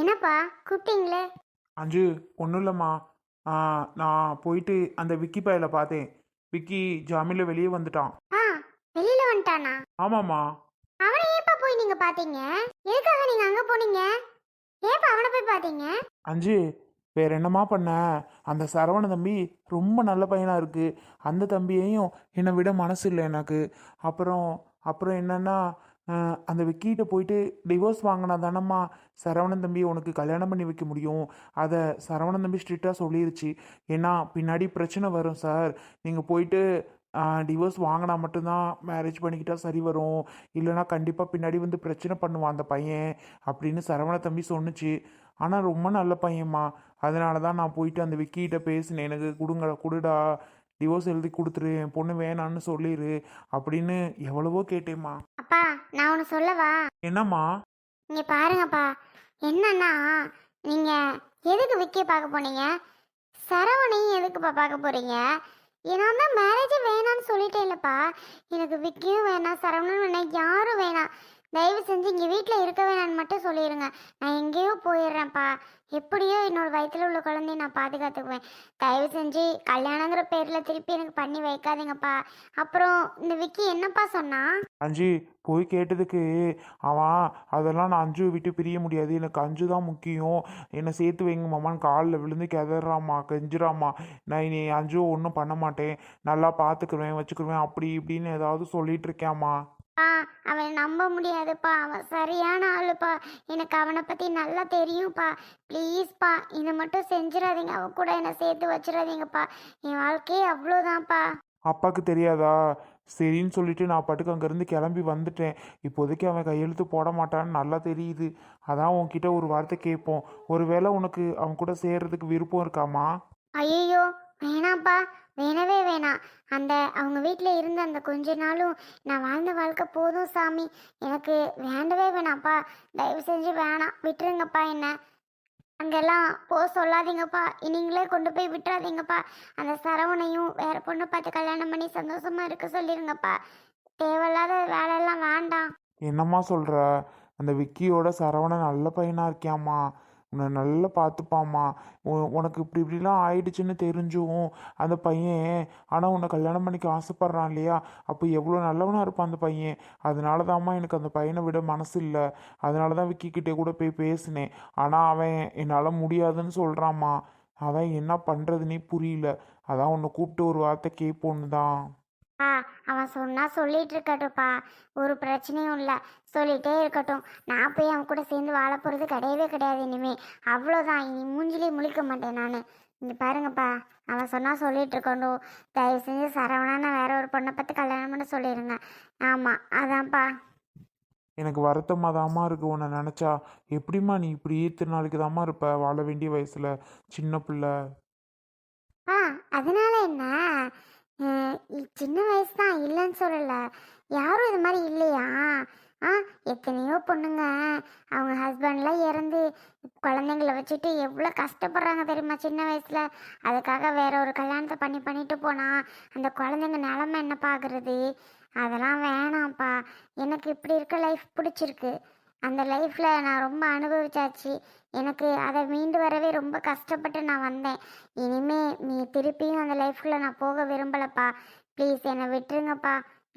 என்னப்பா கூப்பிட்டீங்களே? அஞ்சு ஒன்றும் இல்லைம்மா. நான் போயிட்டு அந்த விக்கி பையலை பார்த்தேன். விக்கி ஜாமீனில் வெளியே வந்துட்டான். ஆ வெளியில வந்துட்டானா? ஆமாம்மா. அவனை ஏப்பா போய் நீங்க பாத்தீங்க எதுக்காக நீங்க அங்க போனீங்க? ஏப்பா அவனை போய் பாத்தீங்க அஞ்சு வேற என்னம்மா பண்ண? அந்த சரவண தம்பி ரொம்ப நல்ல பையனாக இருக்கு. அந்த தம்பியையும் என்னை விட மனசு இல்லை எனக்கு. அப்புறம் அப்புறம் என்னன்னா அந்த விக்கிட்ட போயிட்டு டிவோர்ஸ் வாங்கினா தானம்மா? சரவணன் தம்பி உனக்கு கல்யாணம் பண்ணி வைக்க முடியும். அதை சரவணன் தம்பி ஸ்ட்ரிக்டாக சொல்லிருச்சு. ஏன்னா பின்னாடி பிரச்சனை வரும் சார் நீங்கள் போயிட்டு டிவோர்ஸ் வாங்கினா மட்டும்தான் மேரேஜ் பண்ணிக்கிட்டா சரி வரும். இல்லைனா கண்டிப்பாக பின்னாடி வந்து பிரச்சனை பண்ணுவான் அந்த பையன் அப்படின்னு சரவண தம்பி சொன்னுச்சு. ஆனால் ரொம்ப நல்ல பையன்மா. அதனால தான் நான் போயிட்டு அந்த விக்கிட்ட பேசினேன். எனக்கு கொடுங்க கொடுடா. டிவோர்ஸ் எழுதி கொடுத்துரு என் பொண்ணு வேணான்னு சொல்லிடு அப்படின்னு எவ்வளவோ கேட்டேம்மா. அப்பா நான் ஒன்று சொல்லவா? என்னம்மா? இங்க பாருங்கப்பா. என்னன்னா நீங்க எதுக்கு விக்கி பார்க்க போனீங்க? சரவணையும் எதுக்குப்பா பார்க்க போறீங்க? நான் தான் மேரேஜ் வேணாம்னு சொல்லிட்டேன்லப்பா. எனக்கு விக்கியும் வேணாம் சரவணனும் வேணாம் யாரும் வேணாம். தயவு செஞ்சு இங்கே வீட்டில் இருக்க வேணாம்னு மட்டும் சொல்லிடுங்க நான் எங்கேயோ போயிடுறேன்ப்பா. எப்படியோ என்னோட வயிற்றில் உள்ள குழந்தைய நான் பாதுகாத்துக்குவேன். தயவு செஞ்சு கல்யாணங்கிற பேரில் திருப்பி எனக்கு பண்ணி வைக்காதீங்கப்பா. அப்புறம் இந்த விக்கி என்னப்பா சொன்னா? அஞ்சு போய் கேட்டதுக்கு. அவன் அதெல்லாம் நான் அஞ்சு விட்டு பிரிய முடியாது. எனக்கு அஞ்சு தான் முக்கியம். என்னை சேர்த்து வைங்க மாமான்னு காலில் விழுந்து கிதறாம்மா கெஞ்சுறாம்மா. நான் இனி அஞ்சு ஒன்றும் பண்ண மாட்டேன். நல்லா பார்த்துக்குருவேன் வச்சுக்கிருவேன் அப்படி இப்படின்னு ஏதாவது சொல்லிட்டு இருக்கேம்மா ஆ அவன் நம்ப முடியாதுப்பா. அவன் சரியான ஆளுப்பா. எனக்கு அவனை பற்றி நல்லா தெரியும்ப்பா. ப்ளீஸ்ப்பா இதை மட்டும் செஞ்சிடாதீங்க. அவன் கூட என்னை சேர்த்து வச்சிடாதீங்கப்பா. என் வாழ்க்கையே அவ்வளோதான்ப்பா. அப்பாவுக்கு தெரியாதா? சரின்னு சொல்லிட்டு நான் பாட்டுக்கு அங்கேருந்து கிளம்பி வந்துட்டேன். இப்போதைக்கு அவன் கையெழுத்து போட மாட்டான்னு நல்லா தெரியுது. அதான் உன்கிட்ட ஒரு வார்த்தை கேட்போம். ஒருவேளை உனக்கு அவன் கூட சேர்றதுக்கு விருப்பம் இருக்காமா? ஐயோ வேணாம்ப்பா. வேணவே வேணாம். அந்த அவங்க வீட்டில் இருந்த அந்த கொஞ்ச நாளும் நான் வாழ்ந்த வாழ்க்கை போதும் சாமி. எனக்கு வேண்டவே வேணாம்ப்பா. தயவு செஞ்சு வேணாம். விட்டுருங்கப்பா என்ன. அங்கெல்லாம் போ சொல்லாதீங்கப்பா. நீங்களே கொண்டு போய் விட்டுறாதீங்கப்பா. அந்த சரவணையும் வேற பொண்ணு பார்த்து கல்யாணம் பண்ணி சந்தோஷமா இருக்க சொல்லிருங்கப்பா. தேவையில்லாத வேலையெல்லாம் வேண்டாம். என்னம்மா சொல்கிற அந்த விக்கியோட சரவணன் நல்ல பையனா இருக்கியாம்மா. உன்னை நல்லா பார்த்துப்பாம்மா. உ- உனக்கு இப்படி இப்படிலாம் ஆயிடுச்சுன்னு தெரிஞ்சும் அந்த பையன் ஆனால் உன்னை கல்யாணம் பண்ணிக்க ஆசைப்பட்றான் இல்லையா? அப்போ எவ்வளோ நல்லவனாக இருப்பான் அந்த பையன். அதனால தான்மா எனக்கு அந்த பையனை விட மனசு இல்லை. அதனால தான் விக்கிக்கிட்டே கூட போய் பேசினேன். ஆனால் அவன் என்னால் முடியாதுன்னு சொல்கிறாம்மா அதான் என்ன பண்ணுறதுனே புரியல. அதான் உன்னை கூப்பிட்டு ஒரு வார்த்தை கேட்போன்னு தான். ஆ அவன் சொன்னா சொல்லிட்டு இருக்கட்டும்ப்பா. ஒரு பிரச்சனையும் இல்லை. சொல்லிட்டே இருக்கட்டும். நான் போய் அவன் கூட சேர்ந்து வாழ போகிறது கிடையவே கிடையாது இனிமே. அவ்வளோதான் இனி மூஞ்சிலே முழிக்க மாட்டேன் நான். இங்கே பாருங்கப்பா. அவன் சொன்னா சொல்லிட்டு இருக்கட்டும். தயவு செஞ்சு சரவணான வேற ஒரு பொண்ணை பார்த்து கல்யாணம் பண்ண சொல்லிடுங்க ஆமாம் அதான்ப்பா. எனக்கு வருத்தமாக தாம்மா இருக்கு உன்னை நினச்சா. எப்படிம்மா நீ இப்படி இத்தனை நாளைக்கு தாம்மா இருப்ப? வாழ வேண்டிய வயசில். சின்ன பிள்ளை. ஆ அதனால என்ன? சின்ன வயசு தான் இல்லைன்னு சொல்லலை. யாரும் இது மாதிரி இல்லையா? ஆ எத்தனையோ பொண்ணுங்க. அவங்க ஹஸ்பண்ட்லாம் இறந்து குழந்தைங்கள வச்சுட்டு எவ்வளோ கஷ்டப்படுறாங்க தெரியுமா சின்ன வயசில்? அதுக்காக வேற ஒரு கல்யாணத்தை பண்ணி பண்ணிட்டு போனால் அந்த குழந்தைங்க நிலமை என்ன பார்க்குறது அதெல்லாம் வேணாம்ப்பா. எனக்கு இப்படி இருக்க லைஃப் பிடிச்சிருக்கு. அந்த லைஃப்பில் நான் ரொம்ப அனுபவிச்சாச்சு. எனக்கு அதை மீண்டு வரவே ரொம்ப கஷ்டப்பட்டு நான் வந்தேன். இனிமே நீ திருப்பியும் அந்த லைஃப்ல நான் போக விரும்பலப்பா. ப்ளீஸ் என்னை விட்டுருங்கப்பா.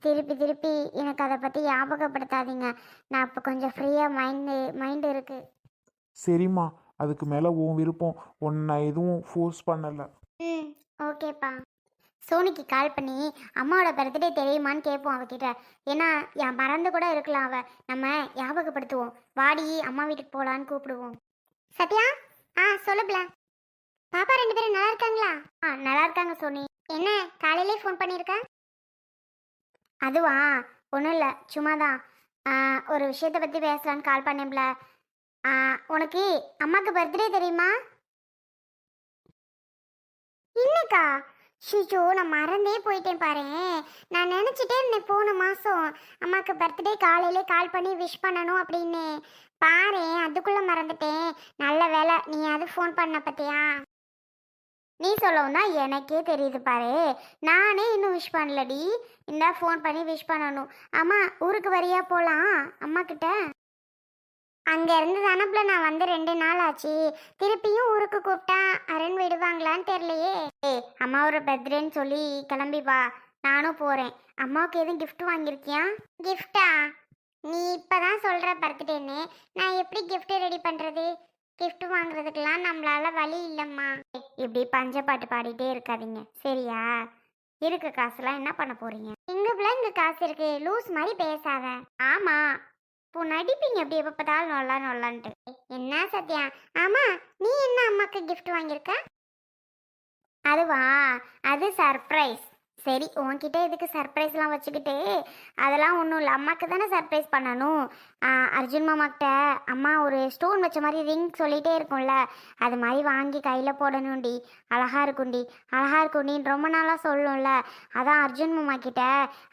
திருப்பி திருப்பி எனக்கு அதை பற்றி ஞாபகப்படுத்தாதீங்க. நான் இப்போ கொஞ்சம் ஃப்ரீயாக மைண்டு மைண்டு இருக்கு. சரிம்மா. அதுக்கு மேலே உன் விருப்பம். உன்னை எதுவும் ஃபோர்ஸ் பண்ணலை. ம் ஓகேப்பா சோனிக்கு கால் பண்ணி அம்மாவோட பர்த்டே தெரியுமான்னு கேட்போம் அவகிட்ட. ஏன்னா என் மறந்து கூட இருக்கலாம் அவ. நம்ம ஞாபகப்படுத்துவோம். வாடி அம்மா வீட்டுக்கு போகலான்னு கூப்பிடுவோம். சத்யா? ஆ சொல்லுப்ல பாப்பா ரெண்டு பேரும் நல்லா இருக்காங்களா? ஆ நல்லா இருக்காங்க சோனி. என்ன காலையிலே ஃபோன் பண்ணியிருக்க? அதுவா? ஒன்றும் இல்லை. சும்மா தான் ஒரு விஷயத்தை பற்றி பேசலான்னு கால் பண்ணேன்ல உனக்கு அம்மாவுக்கு பர்த்டே தெரியுமா? இன்னைக்கா? ஷிஜோ நான் மறந்தே போயிட்டேன் பாரு. நான் நினச்சிட்டே இருந்தேன் போன மாதம் அம்மாவுக்கு பர்த்டே காலையிலே கால் பண்ணி விஷ் பண்ணணும் அப்படின்னு. பாரு அதுக்குள்ளே மறந்துட்டேன். நல்ல வேலை நீ அது ஃபோன் பண்ண பார்த்தியா? நீ சொல்லவும் தான் எனக்கே தெரியுது பாரு. நானே இன்னும் விஷ் பண்ணலடி. இந்த ஃபோன் பண்ணி விஷ் பண்ணணும். அம்மா ஊருக்கு வரியா போகலாம் அம்மா கிட்ட அங்க இருந்து தானப்புல நான் வந்து ரெண்டு நாள் ஆச்சு. திருப்பியும் ஊருக்கு கூப்பிட்டா அரண் விடுவாங்களான்னு தெரியலையே. ஏய் அம்மாவோட பர்த்டேன்னு சொல்லி கிளம்பி வா. நானும் போறேன். அம்மாவுக்கு எதுவும் gift வாங்கியிருக்கியா? கிஃப்டா நீ இப்பதான் சொல்ற பர்த்டேன்னு. நான் எப்படி gift ரெடி பண்றது? gift வாங்குறதுக்கெல்லாம் நம்மளால வழி இல்லம்மா. இப்படி பஞ்ச பாட்டு பாடிட்டே இருக்காதீங்க. சரியா? இருக்க காசுலாம் என்ன பண்ண போறீங்க? எங்க பிள்ளை இங்க காசு இருக்கு. லூஸ் மாதிரி பேசாத. ஆமா. இப்போ நடிப்பீங்க எப்படி? எப்போ பார்த்தாலும் நொல்லா நொல்லான்ட்டு. என்ன சத்யா? ஆமா நீ என்ன அம்மாக்கு கிஃப்ட் வாங்கியிருக்க? அதுவா? அது சர்ப்ரைஸ் சரி உன்கிட்ட எதுக்கு சர்ப்ரைஸ்லாம் வச்சுக்கிட்டு அதெல்லாம் ஒன்றும் இல்லை. அம்மாவுக்கு தானே சர்ப்ரைஸ் பண்ணணும். அர்ஜுன் மாமாக்கிட்ட அம்மா ஒரு ஸ்டோன் வச்ச மாதிரி ரிங் சொல்லிகிட்டே இருக்கும்ல. அது மாதிரி வாங்கி கையில் போடணும்டி. அழகா இருக்கும்டி. அழகா இருக்கும்டின்னு ரொம்ப நாளாக சொல்லணும்ல அதான் அர்ஜுன் மாமா கிட்ட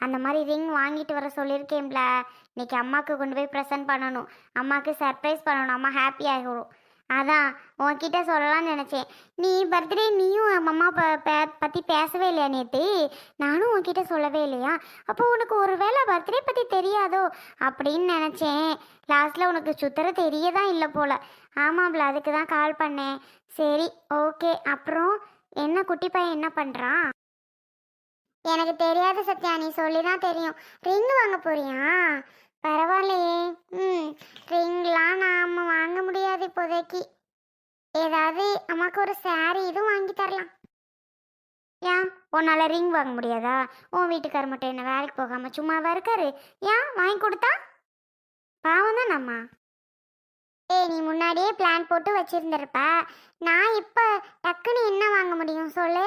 அந்த மாதிரி ரிங் வாங்கிட்டு வர சொல்லியிருக்கேன்ல. இன்னைக்கு அம்மாவுக்கு கொண்டு போய் ப்ரெசென்ட் பண்ணணும். அம்மாவுக்கு சர்ப்ரைஸ் பண்ணணும். அம்மா ஹாப்பி ஆகிடும் அதான் உன்கிட்ட சொல்லலாம்னு நினச்சேன். நீ பர்த்டே நீயும் அம்மா ப பற்றி பேசவே இல்லையா நேற்று நானும் உன்கிட்ட சொல்லவே இல்லையா? அப்போ உனக்கு ஒரு வேளை பர்த்டே பற்றி தெரியாதோ? அப்படின்னு நினச்சேன். லாஸ்ட்டில் உனக்கு சுத்தர தெரிய தான் இல்லை போல. ஆமாம்ல அதுக்கு தான் கால் பண்ணேன். சரி ஓகே அப்புறம் என்ன குட்டி பையன் என்ன பண்ணுறான் எனக்கு தெரியாது சத்யா நீ சொல்லி தான் தெரியும். ரிங் வாங்க போறியா? பரவாயில்லையே. ம் ரிங்லாம் நாம் வாங்க முடியாது இப்போதைக்கு. ஏதாவது அம்மாவுக்கு ஒரு சாரி இதுவும் வாங்கி தரலாம். ஏன்? உன்னால் ரிங் வாங்க முடியாதா? உன் வீட்டுக்கார் மட்டும் என்ன வேலைக்கு போகாமல் சும்மாவா இருக்காரு? ஏன்? வாங்கி கொடுத்தா? பாவம் தான் அம்மா. ஏய் நீ முன்னாடியே பிளான் போட்டு வச்சுருந்துருப்ப. நான் இப்போ டக்குன்னு என்ன வாங்க முடியும்? சொல்லு.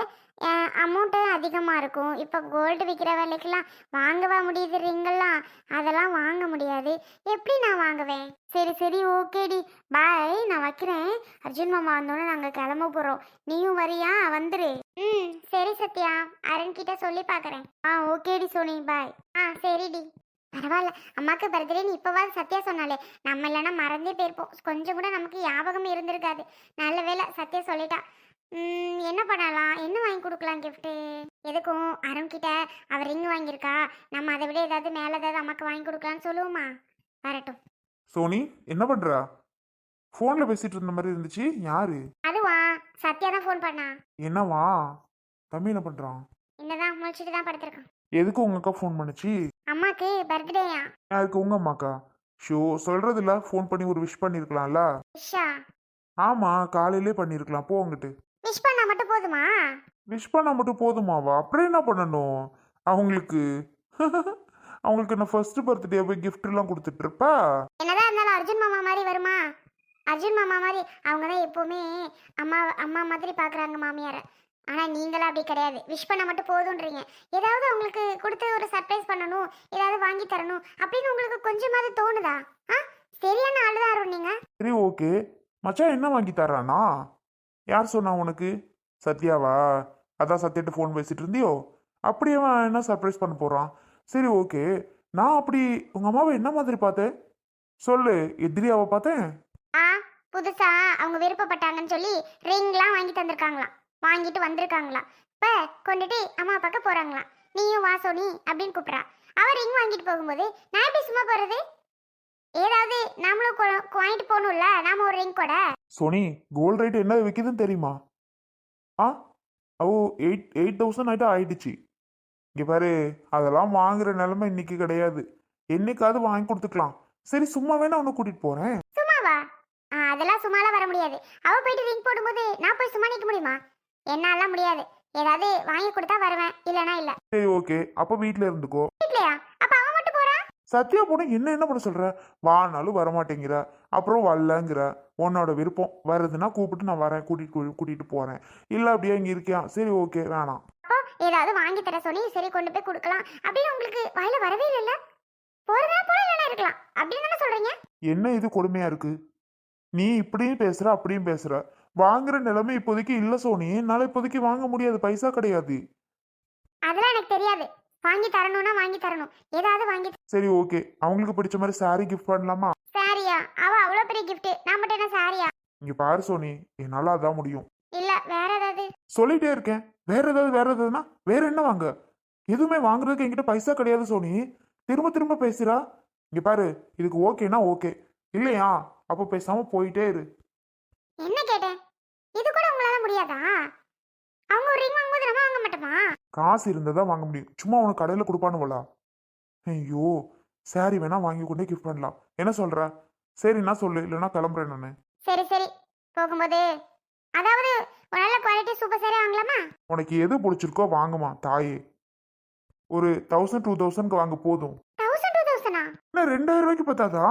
அமௌண்ட்டு அதிகமாக இருக்கும். இப்போ கோல்டு விற்கிற விலைக்கெல்லாம் வாங்கவா முடியுது ரிங்கெல்லாம் அதெல்லாம் வாங்க முடியாது. எப்படி நான் வாங்குவேன்? சரி சரி ஓகேடி பாய் நான் வைக்கிறேன். அர்ஜுன் மாமா வந்தோடனே நாங்கள் கிளம்ப போகிறோம் நீயும் வரியா? வந்துரு. ம் சரி சத்யா. அருண்கிட்ட சொல்லி பார்க்குறேன் ஆ ஓகேடி சோனி. பாய் ஆ சரிடி பரவாயில்ல. அம்மாக்கு பர்த்டே நீ இப்போவாது சத்யா சொன்னாலே நம்ம இல்லைன்னா மறந்தே போயிருப்போம். கொஞ்சம் கூட நமக்கு ஞாபகம் இருந்திருக்காது. நல்ல வேலை சத்யா சொல்லிட்டா. என்ன பண்ணலாம்? என்ன வாங்கி கொடுக்கலாம் gift? எதுக்கும்? அருண் கிட்ட அவர் ரிங் வாங்கியிருக்கா? நம்ம அதை விட ஏதாவது மேலே ஏதாவது அம்மாக்கு வாங்கி கொடுக்கலான்னு சொல்லுவோமா? வரட்டும். சோனி என்ன பண்றா? ஃபோனில் பேசிட்டு இருந்த மாதிரி இருந்துச்சு. யாரு? அதுவா? சத்யா தான் ஃபோன் பண்ணா. என்னவா? தம்பி என்ன பண்றான்? என்னதான் முழிச்சிட்டு தான் படுத்திருக்கான். எதுக்கு உங்க அக்கா ஃபோன் பண்ணுச்சு? அம்மாக்கு பர்த்டேயா அதுக்கு உங்க அம்மாக்கா? ஷோ சொல்றது இல்ல ஃபோன் பண்ணி ஒரு விஷ் பண்ணிருக்கலாம்ல? விஷா? ஆமா காலையிலே பண்ணிருக்கலாம். போ அங்கிட்டு விஷ் பண்ணா மட்டும் போதுமா? விஷ் பண்ணா மட்டும் போதுமாவா? அப்புறம் என்ன பண்ணணும்? அவங்களுக்கு அவங்களுக்கு நான் ஃபர்ஸ்ட் பர்த்டே போய் gift எல்லாம் கொடுத்துட்டு இருப்பா? என்னதான் இருந்தாலும் அர்ஜுன் மாமா மாதிரி வருமா? அர்ஜுன் மாமா மாதிரி அவங்க தான் எப்போவுமே அம்மா அம்மா மாதிரி பார்க்குறாங்க மாமியாரை. ஆனால் நீங்களாம் அப்படி கிடையாது. விஷ் பண்ண மட்டும் போதுன்றீங்க. ஏதாவது அவங்களுக்கு கொடுத்து ஒரு சர்ப்ரைஸ் பண்ணணும் ஏதாவது வாங்கி தரணும் அப்படின்னு உங்களுக்கு கொஞ்சமாவது தோணுதா? ஆ? சரியான ஆளுதான் அருண் நீங்க. சரி ஓகே மச்சான் என்ன வாங்கி தர்றானா? யார் சொன்னா உனக்கு? சத்யாவா? அதான் சத்யாட்ட ஃபோன் பேசிட்டு இருந்தியோ? அப்படியே அவன் என்ன சர்ப்ரைஸ் பண்ண போறான்? சரி ஓகே நான் அப்படி உங்க அம்மாவை என்ன மாதிரி பார்த்தேன்? சொல்லு எதிரியாவை பார்த்தேன்? ஆ புதுசா அவங்க விருப்பப்பட்டாங்கன்னு சொல்லி ரிங்லாம் வாங்கி தந்திருக்காங்களாம். வாங்கிட்டு வந்திருக்காங்களாம். இப்போ கொண்டுட்டு அம்மா பார்க்க போறாங்களாம். நீயும் வா சோனி அப்படின்னு கூப்பிட்றா. அவ ரிங் வாங்கிட்டு போகும்போது நான் எப்படி சும்மா போறது? ஏதாவது நாமளும் கொ- வாங்கிட்டு போகணும்ல நாம ஒரு ரிங் கூட? சோனி கோல்ட் ரேட் என்ன விற்கிதுன்னு தெரியுமா? ஆ? ஓ எயிட் எயிட் தௌசண்ட் ஆகிட்ட ஆயிடுச்சு. இங்கே பாரு அதெல்லாம் வாங்குற நிலைமை இன்னைக்கு கிடையாது. என்னைக்காவது வாங்கி கொடுத்துக்கலாம். சரி சும்மா வேணா உன்னை கூட்டிட்டு போறேன். சும்மாவா? ஆ, அதெல்லாம் சும்மாலாம் வர முடியாது. அவ போயிட்டு ரிங் போடும்போது நான் போய் சும்மா நிற்க முடியுமா? என்னாலாம் முடியாது. ஏதாவது வாங்கி கொடுத்தா வருவேன். இல்லைனா இல்லை. சரி ஓகே. அப்போ வீட்டில் இருந்துக்கோ. இல்லையா அப்ப அவன் மட்டும் போறா? சத்யா பொண்ணு என்ன என்ன பண்ண சொல்ற? வானாலும் வரமாட்டேங்கிற. அப்புறம் வரலங்கிற. உன்னோட விருப்பம் வருதுன்னா கூப்பிட்டு நான் வரேன் கூட்டிட்டு கூட்டிட்டு போறேன். இல்லை அப்படியே இங்கே இருக்கியா? சரி ஓகே வேணாம். ஏதாவது வாங்கி தர சொல்லி சரி கொண்டு போய் கொடுக்கலாம். அப்படின்னு உங்களுக்கு வாயில வரவே இல்லைல்ல? போறதா போல இல்லைன்னா இருக்கலாம். அப்படின்னு தானே சொல்றீங்க? என்ன இது கொடுமையா இருக்கு? நீ இப்படியும் பேசுற அப்படியும் பேசுற. வாங்குற நிலைமை இப்போதைக்கு இல்ல சோனி. என்னால இப்போதைக்கு வாங்க முடியாது பைசா கிடையாது. அதெல்லாம் எனக்கு தெரியாது. வாங்கி தரணும்னா வாங்கி தரணும். ஏதாவது வாங்கி சரி ஓகே அவங்களுக்கு பிடிச்ச மாதிரி saree gift பண்ணலாமா? அவ அவ்வளோ பெரிய gift. நான் மட்டும் என்ன சாரியா இங்க பாரு சோனி என்னால அதான் முடியும். இல்ல வேற ஏதாவது? சொல்லிட்டே இருக்கேன். வேற ஏதாவது வேற ஏதாவதுன்னா வேற என்ன வாங்க? எதுவுமே வாங்குறதுக்கு என்கிட்ட பைசா கிடையாது சோனி. திரும்ப திரும்ப பேசுறா. இங்க பாரு இதுக்கு ஓகேனா ஓகே இல்லையா? அப்போ பேசாம போயிட்டே இரு. என்ன கேட்டேன்? இது கூட உங்களால முடியாதா? அவங்க ஒரு ரிங் வாங்கும்போது நம்ம வாங்க மாட்டோமா? காசு இருந்தால் வாங்க முடியும். சும்மா உனக்கு கடையில் கொடுப்பானுவலா ஐயோ சாரி வேணா வாங்கி கொண்டே கிஃப்ட் பண்ணலாம். என்ன சொல்ற? சரிண்ணா சொல்லு. இல்லைன்னா கிளம்புறேன் நான். சரி சரி. போகும்போது அதாவது ஒரு நல்ல குவாலிட்டி சூப்பர் சாரி வாங்கலாமா? உனக்கு எது பிடிச்சிருக்கோ வாங்குமா தாயே. ஒரு தௌசண்ட் டூ தௌசண்ட்க்கு வாங்க போதும். தௌசண்ட் டூ தௌசண்டா என்ன ரெண்டாயிரம் ரூபாய்க்கு பத்தாதா?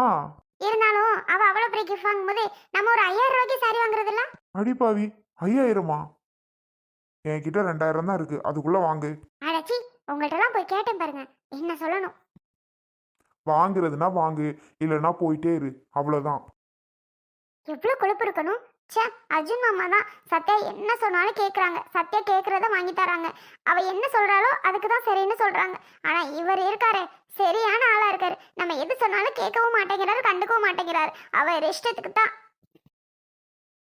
இருந்தாலும் அவ அவ்வளோ பெரிய கிஃப்ட் வாங்கும்போது நம்ம ஒரு ஐயாயிரம் ரூபாய்க்கு சாரி வாங்குறதில்ல அடிப்பாவி ஐயாயிரமா? என்கிட்ட ரெண்டாயிரம் தான் இருக்கு. அதுக்குள்ள வாங்கு. அடச்சி உங்கள்கிட்டலாம் போய் கேட்டேன் பாருங்க. என்ன சொல்லணும்? வாங்குறதுனா வாங்கு இல்லைன்னா போயிட்டே இரு. அவ்வளோதான் எவ்வளோ கொழுப்பு இருக்கணும்? ச்சே அர்ஜுன் மாமா தான். சத்யா என்ன சொன்னாலும் கேட்குறாங்க சத்யா கேட்குறத வாங்கி தராங்க. அவ என்ன சொல்றாளோ அதுக்கு தான் சரின்னு சொல்றாங்க. ஆனா இவர் இருக்காரு. சரியான ஆளா இருக்காரு. நம்ம எது சொன்னாலும் கேட்கவும் மாட்டேங்கிறாரு கண்டுக்கவும் மாட்டேங்கிறாரு. அவர் இஷ்டத்துக்கு தான்.